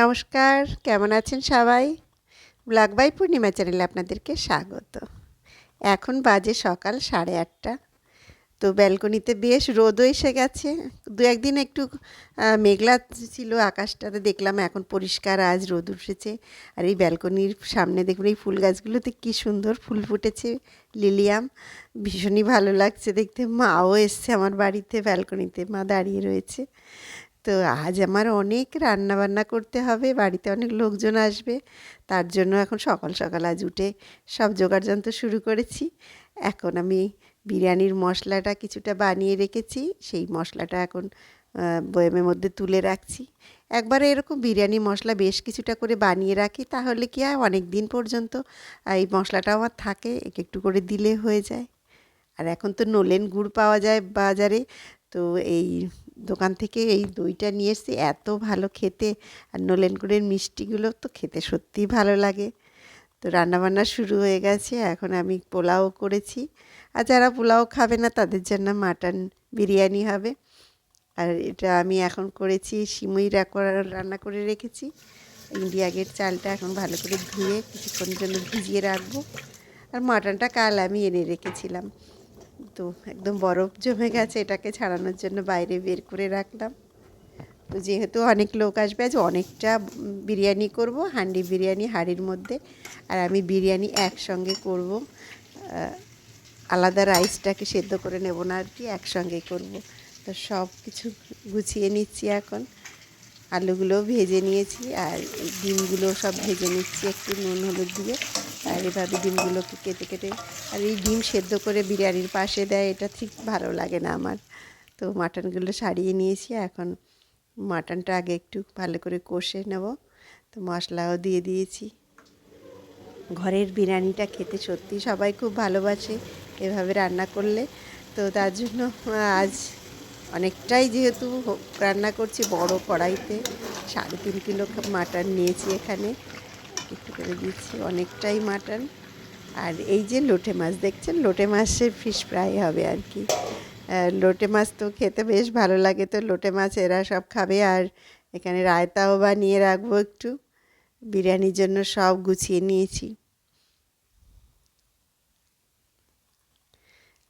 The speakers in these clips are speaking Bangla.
নমস্কার, কেমন আছেন সবাই? ব্লগ বাই পূর্ণিমা চ্যানেলে আপনাদেরকে স্বাগত। এখন বাজে সকাল সাড়ে আটটা। তো ব্যালকনিতে বেশ রোদও এসে গেছে। দু একদিন একটু মেঘলা ছিল আকাশটাতে দেখলাম, এখন পরিষ্কার আজ রোদ উঠেছে। আর এই ব্যালকনির সামনে দেখুন, এই ফুল গাছগুলোতে কী সুন্দর ফুল ফুটেছে, লিলিয়াম। ভীষণই ভালো লাগছে দেখতে। মাও এসছে আমার বাড়িতে, ব্যালকনিতে মা দাঁড়িয়ে রয়েছে। তো আজ আমার অনেক রান্না বান্না করতে হবে, বাড়িতে অনেক লোকজন আসবে, তার জন্য এখন সকাল সকাল আজ উঠে সব জোগাড় যন্ত্র শুরু করেছি। এখন আমি বিরিয়ানির মশলাটা কিছুটা বানিয়ে রেখেছি, সেই মশলাটা এখন বয়ামের মধ্যে তুলে রাখছি। একবারে এরকম বিরিয়ানি মশলা বেশ কিছুটা করে বানিয়ে রাখি, তাহলে কি হয় অনেক দিন পর্যন্ত এই মশলাটা আমার থাকে, এক একটু করে দিলে হয়ে যায়। আর এখন তো নলেন গুড় পাওয়া যায় বাজারে, তো এই দোকান থেকে এই দইটা নিয়ে এসেছি, এত ভালো খেতে। আর নলেন গুড়ের মিষ্টিগুলো তো খেতে সত্যিই ভালো লাগে। তো রান্নাবান্না শুরু হয়ে গেছে, এখন আমি পোলাও করেছি। আর যারা পোলাও খাবে না, তাদের জন্য মাটন বিরিয়ানি হবে। আর এটা আমি এখন করেছি, সিমুই রান্না করে রেখেছি। ইন্ডিয়া গেট চালটা এখন ভালো করে ধুয়ে কিছুক্ষণের জন্য ভিজিয়ে রাখব। আর মাটনটা কাল আমি এনে রেখেছিলাম। তো একদম বরফ জমে গেছে, এটাকে ছাড়ানোর জন্য বাইরে বের করে রাখলাম। তো যেহেতু অনেক লোক আসবে, আজ অনেকটা বিরিয়ানি করব, হান্ডি বিরিয়ানি হাঁড়ির মধ্যে, আর আমি বিরিয়ানি একসঙ্গে করব। আলাদা রাইসটাকে সেদ্ধ করে নেব না আর কি, একসঙ্গে করব। তো সব কিছু গুছিয়ে নিচ্ছি এখন। আলুগুলো ভেজে নিয়েছি আর ডিমগুলো সব ভেজে নিচ্ছি একটু নুন হলুদ দিয়ে। আর এভাবে ডিমগুলোকে কেটে কেটে আর এই ডিম সেদ্ধ করে বিরিয়ানির পাশে দেয়, এটা ঠিক ভালো লাগে না আমার। তো মাটনগুলো সারিয়ে নিয়েছি, এখন মাটনটা আগে একটু ভালো করে কষে নেব। তো মশলাও দিয়ে দিয়েছি। ঘরের বিরিয়ানিটা খেতে সত্যি সবাই খুব ভালোবাসে এভাবে রান্না করলে। তো তার জন্য আজ অনেকটাই যেহেতু রান্না করছি বড় কড়াইতে, সাড়ে তিন কিলো মাটন নিয়েছি এখানে, একটু করে দিচ্ছি অনেকটাই মাটন। আর এই যে লোটে মাছ, দেখছেন? লোটে মাছের ফিশ ফ্রাই হবে আর কি। লোটে মাছ তো খেতে বেশ ভালো লাগে তো, লোটে মাছ এরা সব খাবে। আর এখানে রায়তাও বানিয়ে রাখব একটু। বিরিয়ানির জন্য সব গুছিয়ে নিয়েছি।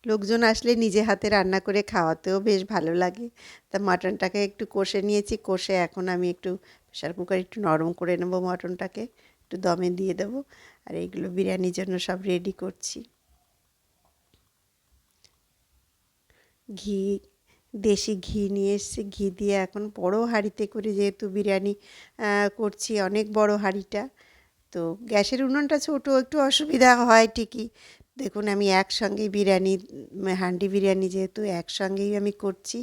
লোকজন আসলে নিজে হাতে রান্না করে খাওয়াতেও বেশ ভালো লাগে। তা মাটনটাকে একটু কষে নিয়েছি, কষে এখন আমি একটু প্রেশার কুকার একটু নরম করে নেব মটনটাকে, একটু দমে দিয়ে দেবো। আর এইগুলো বিরিয়ানির জন্য সব রেডি করছি। ঘি, দেশি ঘি নিয়ে এসেছি। ঘি দিয়ে এখন বড় হাঁড়িতে করে যেহেতু বিরিয়ানি করছি অনেক বড় হাঁড়িটা। তো গ্যাসের উনুনটা ছোটো, একটু অসুবিধা হয় ঠিকই। দেখুন, আমি একসঙ্গেই বিরিয়ানি হান্ডি বিরিয়ানি যেহেতু একসঙ্গেই আমি করছি,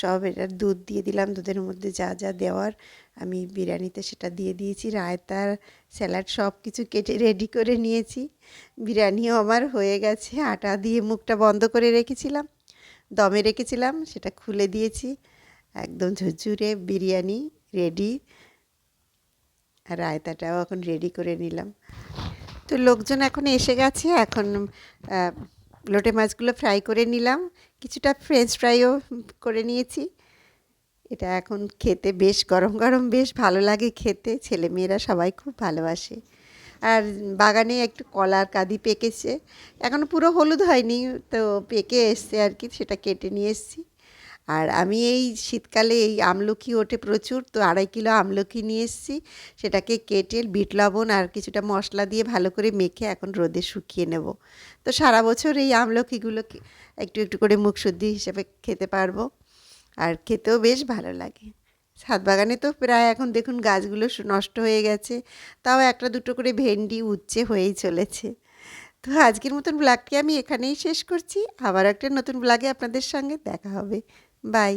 সব এটা দুধ দিয়ে দিলাম, দুধের মধ্যে যা যা দেওয়ার আমি বিরিয়ানিতে সেটা দিয়ে দিয়েছি, রায়তার স্যালাড সব কিছু কেটে রেডি করে নিয়েছি, বিরিয়ানিও আমার হয়ে গেছে, আটা দিয়ে মুখটা বন্ধ করে রেখেছিলাম, দমে রেখেছিলাম, সেটা খুলে দিয়েছি, একদম ঝুরঝুরে বিরিয়ানি রেডি রায়তাটাও এখন রেডি করে নিলাম। তো লোকজন এখন এসে গেছে, এখন লোটে মাছগুলো ফ্রাই করে নিলাম। কিছুটা ফ্রেঞ্চ ফ্রাইও করে নিয়েছি। এটা এখন খেতে বেশ গরম গরম, বেশ ভালো লাগে খেতে। ছেলেমেয়েরা সবাই খুব ভালোবাসে। আর বাগানে একটু কলার কাঁদি পেকেছে। এখনও পুরো হলুদ হয়নি, তো পেকে এসছে আর কি, সেটা কেটে নিয়ে এসেছি। আর আমি এই শীতকালে এই আমলকি ওঠে প্রচুর, তো আড়াই কিলো আমলকি নিয়ে এসেছি। সেটাকে কেটে বিট লবণ আর কিছুটা মশলা দিয়ে ভালো করে মেখে এখন রোদে শুকিয়ে নেব। তো সারা বছর এই আমলকিগুলো একটু একটু করে মুখ শুদ্ধি হিসেবে খেতে পারব। আর খেতেও বেশ ভালো লাগে। ছাদ বাগানে তো প্রায় এখন দেখুন গাছগুলো নষ্ট হয়ে গেছে, তাও একটা দুটো করে ভেন্ডি উচ্ছে হয়েই চলেছে। তো আজকের মতন ব্লগটি আমি এখানেই শেষ করছি। আবার একটা নতুন ব্লগে আপনাদের সঙ্গে দেখা হবে। বাই